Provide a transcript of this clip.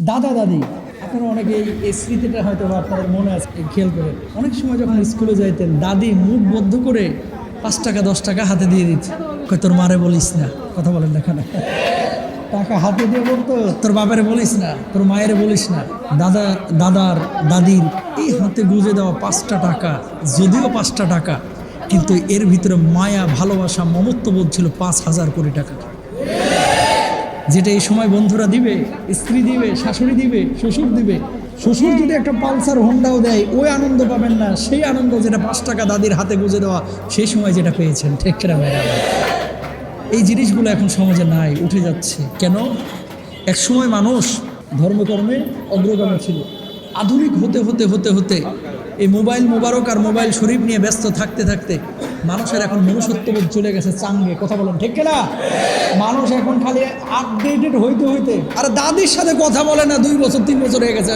দাদা, দাদি, আপনারা অনেকে এই- স্মৃতিটা হয়তো আপনাদের মনে আছে খেয়াল করেন অনেক সময় যখন স্কুলে যাইতেন, দাদি মুখ বদ্ধ করে পাঁচ টাকা, দশ টাকা হাতে দিয়ে দিচ্ছে। তোর মারে বলিস না। কথা বলেন না টাকা হাতে দিয়ে বলতো, তোর বাবারে বলিস না, তোর মায়ের বলিস না। দাদা, দাদার, দাদির এই হাতে গুজে দেওয়া পাঁচটা টাকা, যদিও পাঁচটা টাকা, কিন্তু এর ভিতরে মায়া, ভালোবাসা মমত্ববোধ ছিল পাঁচ হাজার কোটি টাকা। যেটা এই সময় বন্ধুরা দিবে, স্ত্রী দিবে, শাশুড়ি দিবে, শ্বশুর দিবে, শ্বশুর যদি একটা পালসার হোন্ডাও দেয়, ওই আনন্দ পাবেন না। সেই আনন্দ যেটা পাঁচ টাকা দাদির হাতে গুজে দেওয়া, সেই সময় যেটা পেয়েছেন ঠিক কিনা এই জিনিসগুলো এখন সমাজে নাই, উঠে যাচ্ছে। কেন? এক সময় মানুষ ধর্মকর্মে অগ্রগামী ছিল। আধুনিক হতে হতে হতে হতে এই মোবাইল মোবারক আর মোবাইল শরীফ নিয়ে ব্যস্ত থাকতে থাকতে মানুষের এখন মনুষ্যত্ববোধ চলে গেছে চাঙ্গে। কথা বলেন, ঠিক না মানুষ এখন খালি আপডেটেড হইতে হইতে। আর দাদির সাথে কথা বলে না, দুই বছর, তিন বছর হয়ে গেছে।